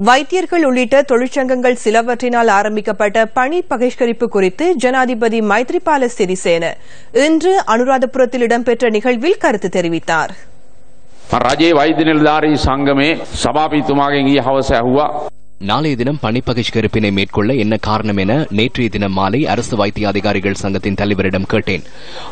வைத்தியர்கள் உள்ளிட்ட தொழிற்சங்கங்கள் சிலவற்றினால் ஆரம்பிக்கப்பட்ட பணி பகிஷ்கரிப்பு குறித்து ஜனாதிபதி மைத்ரிபால சிறிசேன இன்று அனுராதபுரத்தில் இடம்பெற்ற நிகழ்வில் கருத்து தெரிவித்தார் රජයේ වෛද්‍ය නිලධාරී සංගමේ සභාපතිතුමාගෙන් ඊ හවස ඇහුවා நாளைய தினம் பணி பகிஷ்கரிப்பினை மேற்கொள்ள என்ன காரணம் என நேற்றைய தினம் மாலை அரசு வைத்திய அதிகாரிகள் சங்கத்தின் தலைவரிடம் கேட்டேன்.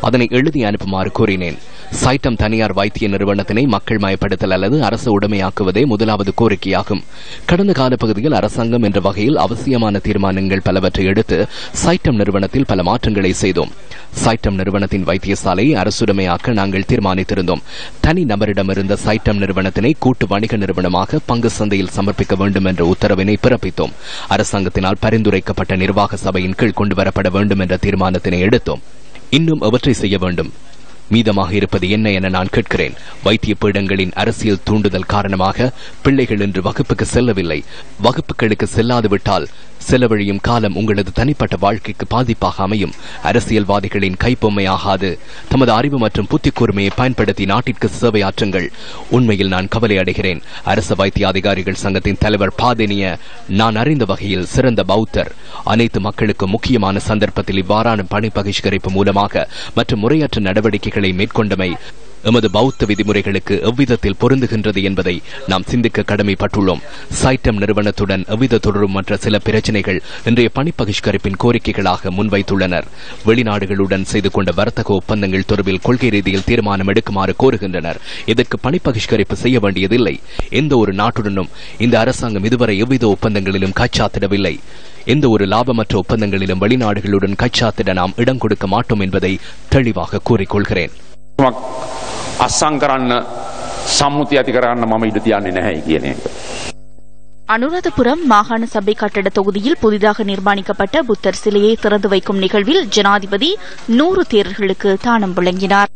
அதனை எழுதி அனுப்புமாறு கூறினேன். சைட்டம் தனியார் வைத்திய நிறுவனத்தினை மக்கள் மயப்படுத்தல் அல்லது அரசு உடைமையாக்குவதே முதலாவது கோரிக்கையாகும். கடந்த காலப்பகுதியில் அரசாங்கம் என்ற வகையில் அவசியமான தீர்மானங்கள் பலவற்றை எடுத்து சைட்டம் நிறுவனத்தில் பல மாற்றங்களை செய்தோம். சைட்டம் நிறுவனத்தின் வைத்தியசாலையை அரசுடைமையாக்க நாங்கள் தீர்மானித்திருந்தோம். தனி நபரிடமிருந்த சைட்டம் நிறுவனத்தினை கூட்டு வணிக நிறுவனமாக பங்கு சந்தையில் சமர்ப்பிக்க வேண்டும் என்ற உத்தரவு உத்தரவினை பிறப்பித்தோம். அரசாங்கத்தினால் பரிந்துரைக்கப்பட்ட நிர்வாக சபையின் கீழ் கொண்டுவரப்பட வேண்டும் என்ற தீர்மானத்தினை எடுத்தோம். இன்னும் அவற்றை செய்ய வேண்டும். மீதமாக இருப்பது என்ன என நான் கேட்கிறேன். வைத்திய பீடங்களின் அரசியல் தூண்டுதல் காரணமாக பிள்ளைகள் இன்று வகுப்புக்கு செல்லவில்லை. வகுப்புகளுக்கு செல்லாது விட்டால் செலவழியும் காலம் உங்களது தனிப்பட்ட வாழ்க்கைக்கு பாதிப்பாக அமையும். அரசியல்வாதிகளின் கைப்பொம்மையாகாது தமது அறிவு மற்றும் புத்தி கூர்மையை பயன்படுத்தி நாட்டிற்கு சேவையாற்றுங்கள் உண்மையில் நான் கவலை அடைகிறேன். அரசு வைத்திய அதிகாரிகள் சங்கத்தின் தலைவர் பாதினிய நான் அறிந்த வகையில் சிறந்த பௌத்தர். அனைத்து மக்களுக்கும் முக்கியமான சந்தர்ப்பத்தில் இவ்வாறான பணி பகிஷ்கரிப்பு மூலமாக மற்றும் முறையற்ற நடவடிக்கைகளை மேற்கொண்டமை எமது பௌத்த விதிமுறைகளுக்கு எவ்விதத்தில் பொருந்துகின்றது என்பதை நாம் சிந்திக்க கடமைப்பட்டுள்ளோம். சைட்டம் நிறுவனத்துடன் எவ்வித தொடரும் மற்ற சில பிரச்சினைகள் இன்றைய பணி பகிஷ்கரிப்பின் கோரிக்கைகளாக முன்வைத்துள்ளனர். வெளிநாடுகளுடன் செய்து கொண்ட வர்த்தக ஒப்பந்தங்கள் தொடர்பில் கொள்கை ரீதியில் தீர்மானம் எடுக்குமாறு கோருகின்றனர். இதற்கு பணி பகிஷ்கரிப்பு செய்ய வேண்டியதில்லை. எந்த ஒரு நாட்டுடனும் இந்த அரசாங்கம் இதுவரை எவ்வித ஒப்பந்தங்களிலும் கைச்சாத்திடவில்லை. எந்த ஒரு லாபமற்ற ஒப்பந்தங்களிலும் வெளிநாடுகளுடன் கச்சாத்திட நாம் இடம் கொடுக்க மாட்டோம் என்பதை தெளிவாக கூறிக்கொள்கிறேன். අස්සං කරන්න සම්මුති ඇති කරන්න මම ඉඩ තියන්නේ නැහැ කියන එක. அனுராதபுரம் மாகாண சபை கட்டட தொகுதியில் புதிதாக நிர்மாணிக்கப்பட்ட புத்தர் சிலையை திறந்து வைக்கும் நிகழ்வில் ஜனாதிபதி நூறு தேரர்களுக்கு தானம் வழங்கினார்